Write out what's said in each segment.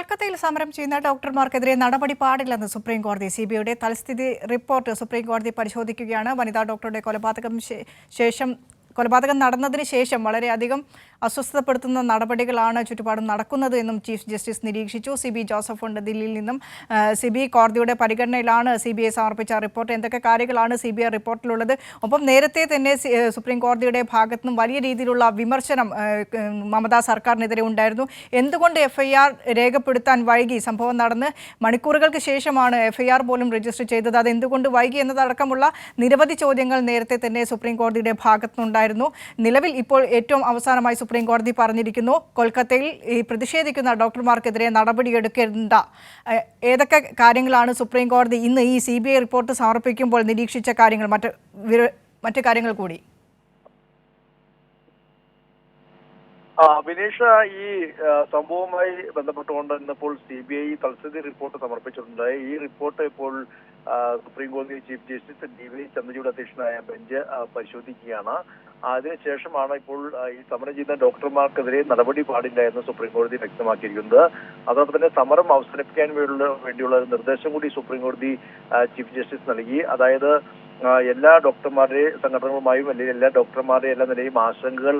കൊൽക്കത്തയിൽ സമരം ചെയ്യുന്ന ഡോക്ടർമാർക്കെതിരെ നടപടി പാടില്ലെന്ന് സുപ്രീം കോടതി സി ബി ഐയുടെ തൽസ്ഥിതി റിപ്പോർട്ട് സുപ്രീം കോടതി പരിശോധിക്കുകയാണ്. വനിതാ ഡോക്ടറുടെ കൊലപാതകം ശേഷം കൊലപാതകം നടന്നതിന് ശേഷം വളരെയധികം അസ്വസ്ഥപ്പെടുത്തുന്ന നടപടികളാണ് ചുറ്റുപാടും നടക്കുന്നത് എന്നും ചീഫ് ജസ്റ്റിസ് നിരീക്ഷിച്ചു. സി ബി ജോസഫ് ഉണ്ട് ദില്ലിയിൽ നിന്നും. സി ബി കോടതിയുടെ പരിഗണനയിലാണ് സി ബി ഐ സമർപ്പിച്ച റിപ്പോർട്ട്. എന്തൊക്കെ കാര്യങ്ങളാണ് സി ബി ഐ റിപ്പോർട്ടിലുള്ളത്? ഒപ്പം നേരത്തെ തന്നെ സുപ്രീം കോടതിയുടെ ഭാഗത്തു നിന്നും വലിയ രീതിയിലുള്ള വിമർശനം മമതാ സർക്കാരിനെതിരെ ഉണ്ടായിരുന്നു. എന്തുകൊണ്ട് എഫ് ഐ ആർ രേഖപ്പെടുത്താൻ വൈകി? സംഭവം നടന്ന് മണിക്കൂറുകൾക്ക് ശേഷമാണ് എഫ് ഐ ആർ പോലും രജിസ്റ്റർ ചെയ്തത്. അത് എന്തുകൊണ്ട് വൈകി എന്നതടക്കമുള്ള നിരവധി ചോദ്യങ്ങൾ നേരത്തെ തന്നെ സുപ്രീം കോടതിയുടെ ഭാഗത്തുനിന്നുണ്ടായിരുന്നു നിലവിൽ ഇപ്പോൾ ഏറ്റവും അവസാനമായി സുപ്രീം കോടതി പറഞ്ഞിരിക്കുന്നു കൊൽക്കത്തയിൽ ഈ പ്രതിഷേധിക്കുന്ന ഡോക്ടർമാർക്കെതിരെ നടപടിയെടുക്കേണ്ട ഏതൊക്കെ കാര്യങ്ങളാണ് സുപ്രീം കോടതി ഇന്ന് ഈ സി റിപ്പോർട്ട് സമർപ്പിക്കുമ്പോൾ നിരീക്ഷിച്ച കാര്യങ്ങൾ? മറ്റ് മറ്റു കാര്യങ്ങൾ കൂടി. വിനീഷ ഈ സംഭവവുമായി ബന്ധപ്പെട്ടുകൊണ്ട് ഇന്നിപ്പോൾ സി ബി ഐ തൽസ്ഥിതി റിപ്പോർട്ട് സമർപ്പിച്ചിട്ടുണ്ട്. ഈ റിപ്പോർട്ട് ഇപ്പോൾ സുപ്രീം കോടതി chief justice D V Chandrachud അധ്യക്ഷനായ ബെഞ്ച് പരിശോധിക്കുകയാണ്. അതിനുശേഷമാണ് ഇപ്പോൾ ഈ സമരം ചെയ്യുന്ന ഡോക്ടർമാർക്കെതിരെ നടപടി പാടില്ല എന്ന് സുപ്രീം കോടതി വ്യക്തമാക്കിയിരിക്കുന്നത്. അതോടൊപ്പം തന്നെ സമരം അവസാനിപ്പിക്കാൻ വേണ്ടിയുള്ള വേണ്ടിയുള്ള നിർദ്ദേശം കൂടി സുപ്രീം കോടതി ചീഫ് ജസ്റ്റിസ് നൽകി. അതായത് എല്ലാ ഡോക്ടർമാരുടെ സംഘടനകളുമായും അല്ലെങ്കിൽ എല്ലാ ഡോക്ടർമാരുടെ എല്ലാ നിലയും ആശങ്കകൾ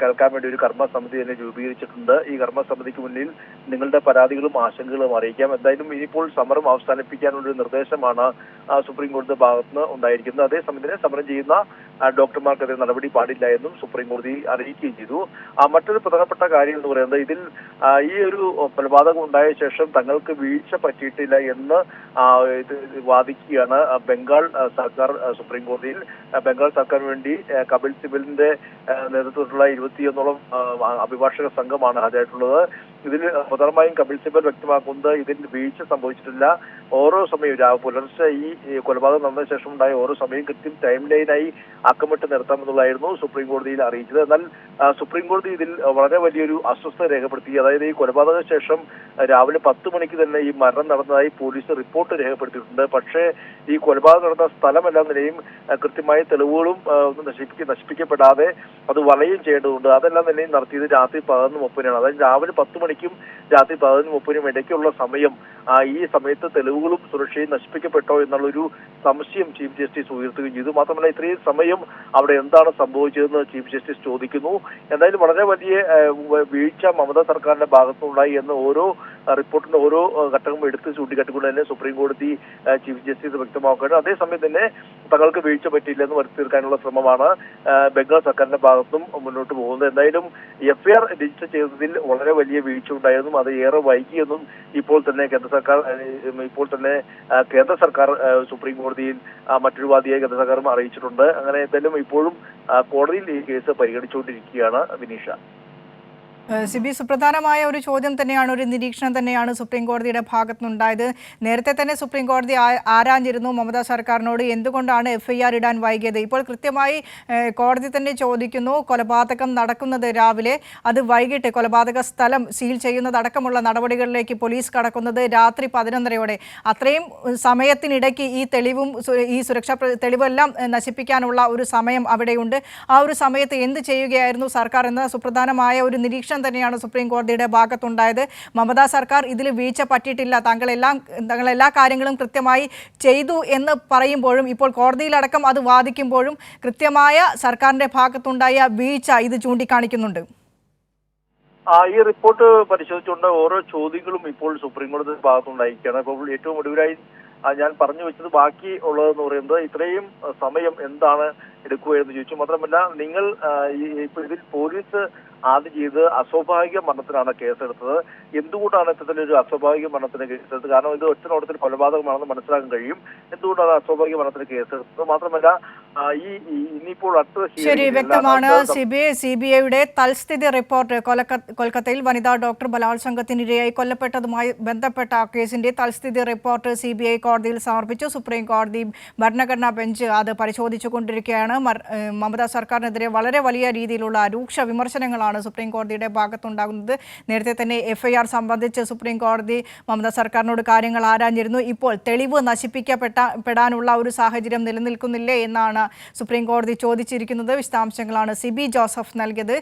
കേൾക്കാൻ വേണ്ടി ഒരു കർമ്മസമിതി തന്നെ രൂപീകരിച്ചിട്ടുണ്ട്. ഈ കർമ്മസമിതിക്ക് മുന്നിൽ നിങ്ങളുടെ പരാതികളും ആശങ്കകളും അറിയിക്കാം. എന്തായാലും ഇനിയിപ്പോൾ സമരം അവസാനിപ്പിക്കാനുള്ള ഒരു നിർദ്ദേശമാണ് സുപ്രീം കോടതി ഭാഗത്തുനിന്ന് ഉണ്ടായിരിക്കുന്നത്. അതേസമയം തന്നെ സമരം ചെയ്യുന്ന ഡോക്ടർമാർക്കെതിരെ നടപടി പാടില്ല എന്നും സുപ്രീം കോടതി അറിയിക്കുകയും ചെയ്തു. മറ്റൊരു പ്രധാനപ്പെട്ട കാര്യം എന്ന് പറയുന്നത് ഇതിൽ ഈ ഒരു കൊലപാതകം ഉണ്ടായ ശേഷം തങ്ങൾക്ക് വീഴ്ച പറ്റിയിട്ടില്ല എന്ന് വാദിക്കുകയാണ് ബംഗാൾ സർക്കാർ സുപ്രീം കോടതിയിൽ ബംഗാൾ സർക്കാരിന് വേണ്ടി കപിൽ സിബലിന്റെ നേതൃത്വത്തിലുള്ള ഇരുപത്തിയൊന്നോളം അഭിഭാഷക സംഘമാണ് ഹാജരായിട്ടുള്ളത്. ഇതിൽ പ്രധാനമായും കപിൽ സിബൽ വ്യക്തമാക്കുന്നത് ഇതിൽ വീഴ്ച സംഭവിച്ചിട്ടില്ല. ഓരോ സമയവും പുലർച്ചെ ഈ കൊലപാതകം നടന്ന ശേഷം ഉണ്ടായ ഓരോ സമയം കൃത്യം ടൈം ലൈനായി അക്കമിട്ട് നിർത്താമെന്നുള്ളതായിരുന്നു സുപ്രീം കോടതിയിൽ അറിയിച്ചത്. എന്നാൽ സുപ്രീം കോടതി ഇതിൽ വളരെ വലിയൊരു അസ്വസ്ഥത രേഖപ്പെടുത്തി. അതായത് ഈ കൊലപാതക ശേഷം രാവിലെ പത്ത് മണിക്ക് തന്നെ ഈ മരണം നടന്നതായി പോലീസ് റിപ്പോർട്ട് രേഖപ്പെടുത്തിയിട്ടുണ്ട്. പക്ഷേ ഈ കൊലപാതകം നടന്ന സ്ഥലമെല്ലാം നിലയും കൃത്യമായ തെളിവുകളും നശിപ്പിക്ക നശിപ്പിക്കപ്പെടാതെ അത് വളയും ചെയ്യേണ്ടതുണ്ട്. അതെല്ലാം നിലയും നടത്തിയത് രാത്രി പതിനൊന്ന് മുപ്പതിനാണ്. അതായത് രാവിലെ പത്ത് മണിക്കും രാത്രി പതിനൊന്ന് മുപ്പതിനും ഇടയ്ക്കുള്ള സമയം ഈ സമയത്ത് തെളിവുകളും സുരക്ഷയും നശിപ്പിക്കപ്പെട്ടോ എന്നുള്ളൊരു സംശയം ചീഫ് ജസ്റ്റിസ് ഉയർത്തുകയും ചെയ്തു. മാത്രമല്ല ഇത്രയും സമയം അവിടെ എന്താണ് സംഭവിച്ചതെന്ന് ചീഫ് ജസ്റ്റിസ് ചോദിക്കുന്നു. എന്തായാലും വളരെ വലിയ വീഴ്ച മമതാ സർക്കാരിന്റെ ഭാഗത്തുനിന്നുണ്ടായി എന്ന് ഓരോ റിപ്പോർട്ടിന്റെ ഓരോ ഘട്ടവും എടുത്ത് ചൂണ്ടിക്കാട്ടിക്കൊണ്ട് തന്നെ സുപ്രീം കോടതി ചീഫ് ജസ്റ്റിസ് വ്യക്തമാക്കുകയാണ്. അതേസമയം തന്നെ തങ്ങൾക്ക് വീഴ്ച പറ്റിയില്ലെന്ന് വരുത്തി തീർക്കാനുള്ള ശ്രമമാണ് ബംഗാൾ സർക്കാരിന്റെ ഭാഗത്തും മുന്നോട്ട് പോകുന്നത്. എന്തായാലും എഫ്ഐആർ രജിസ്റ്റർ ചെയ്തതിൽ വളരെ വലിയ വീഴ്ച ഉണ്ടായിരുന്നു. അത് ഏറെ വൈകിയെന്നും ഇപ്പോൾ തന്നെ കേന്ദ്ര സർക്കാർ ഇപ്പോൾ തന്നെ കേന്ദ്ര സർക്കാർ സുപ്രീം കോടതിയിൽ മറ്റൊരു വാദിയായി കേന്ദ്ര സർക്കാരും അറിയിച്ചിട്ടുണ്ട്. അങ്ങനെ എന്തായാലും ഇപ്പോഴും കോടതിയിൽ ഈ കേസ് പരിഗണിച്ചുകൊണ്ടിരിക്കുകയാണ് വിനീഷ. സിബി സുപ്രധാനമായ ഒരു ചോദ്യം തന്നെയാണ് ഒരു നിരീക്ഷണം തന്നെയാണ് സുപ്രീം കോടതിയുടെ ഭാഗത്തുനിന്നുണ്ടായത്. നേരത്തെ തന്നെ സുപ്രീം കോടതി ആരാഞ്ഞിരുന്നു മമതാ സർക്കാരിനോട് എന്തുകൊണ്ടാണ് എഫ് ഐ ആർ ഇടാൻ വൈകിയത്? ഇപ്പോൾ കൃത്യമായി കോടതി തന്നെ ചോദിക്കുന്നു കൊലപാതകം നടക്കുന്നത് രാവിലെ അത് വൈകിട്ട് കൊലപാതക സ്ഥലം സീൽ ചെയ്യുന്നതടക്കമുള്ള നടപടികളിലേക്ക് പോലീസ് കടക്കുന്നത് രാത്രി പതിനൊന്നരയോടെ. അത്രയും സമയത്തിനിടയ്ക്ക് ഈ തെളിവും ഈ സുരക്ഷാ തെളിവെല്ലാം നശിപ്പിക്കാനുള്ള ഒരു സമയം അവിടെയുണ്ട്. ആ ഒരു സമയത്ത് എന്ത് ചെയ്യുകയായിരുന്നു സർക്കാർ എന്ന സുപ്രധാനമായ ഒരു നിരീക്ഷണം തന്നെയാണ് സുപ്രീം കോടതിയുടെ ഭാഗത്തുണ്ടായത്. മമതാ സർക്കാർ ഇതിൽ വീഴ്ച പറ്റിയിട്ടില്ല. താങ്കളെല്ലാം താങ്കൾ എല്ലാ കാര്യങ്ങളും കൃത്യമായി ചെയ്തു എന്ന് പറയുമ്പോഴും ഇപ്പോൾ കോടതിയിലടക്കം അത് വാദിക്കുമ്പോഴും കൃത്യമായ സർക്കാരിന്റെ ഭാഗത്തുണ്ടായ വീഴ്ച ഇത് ചൂണ്ടിക്കാണിക്കുന്നുണ്ട്. ഈ റിപ്പോർട്ട് പരിശോധിച്ചുകൊണ്ട് ഓരോ ചോദ്യങ്ങളും ഇപ്പോൾ സുപ്രീം കോടതി ഭാഗത്തുണ്ടായിരിക്കുകയാണ്. അപ്പോൾ ഏറ്റവും ഒടുവിലായി ഞാൻ പറഞ്ഞു വെച്ചത് ബാക്കി ഉള്ളതെന്ന് പറയുന്നത് ഇത്രയും സമയം എന്താണ് എടുക്കുക എന്ന് ചോദിച്ചു. മാത്രമല്ല നിങ്ങൾ ഇപ്പൊ ഇതിൽ പോലീസ് ആദ്യം ചെയ്ത് അസ്വാഭാവിക മരണത്തിനാണ് കേസെടുത്തത്. എന്തുകൊണ്ടാണ് ഇത്തരത്തിലൊരു അസ്വാഭാവിക മരണത്തിന് കേസെടുത്തത്? കാരണം ഇത് ഒറ്റ നോട്ടത്തിൽ കൊലപാതകമാണെന്ന് മനസ്സിലാക്കാൻ കഴിയും. എന്തുകൊണ്ടാണ് അസ്വാഭാവിക മരണത്തിന് കേസെടുത്തത്? മാത്രമല്ല ഈ ഇനിയിപ്പോൾ ശരി വ്യക്തമാണ്. C B I C B ഐയുടെ തൽസ്ഥിതി റിപ്പോർട്ട് കൊൽക്കത്തയിൽ വനിതാ ഡോക്ടർ ബലാത്സംഗത്തിനിരയായി കൊല്ലപ്പെട്ടതുമായി ബന്ധപ്പെട്ട ആ കേസിന്റെ തൽസ്ഥിതി റിപ്പോർട്ട് സി ബി ഐ കോടതിയിൽ സമർപ്പിച്ചു. സുപ്രീം കോടതി ഭരണഘടനാ ബെഞ്ച് അത് പരിശോധിച്ചുകൊണ്ടിരിക്കുകയാണ് മമതാ സർക്കാരിനെതിരെ വളരെ വലിയ രീതിയിലുള്ള രൂക്ഷ വിമർശനങ്ങളാണ് സുപ്രീം കോടതിയുടെ ഭാഗത്തുണ്ടാകുന്നത്. നേരത്തെ തന്നെ എഫ്ഐആർ സംബന്ധിച്ച് സുപ്രീം കോടതി മമതാ സർക്കാരിനോട് കാര്യങ്ങൾ ആരാഞ്ഞിരുന്നു. ഇപ്പോൾ തെളിവ് നശിപ്പിക്കപ്പെട്ട പെടാനുള്ള ഒരു സാഹചര്യം നിലനിൽക്കുന്നില്ലേ എന്നാണ് സുപ്രീം കോടതി ചോദിച്ചിരിക്കുന്നത്. വിശദാംശങ്ങളാണ് സിബി ജോസഫ് നൽകിയത്.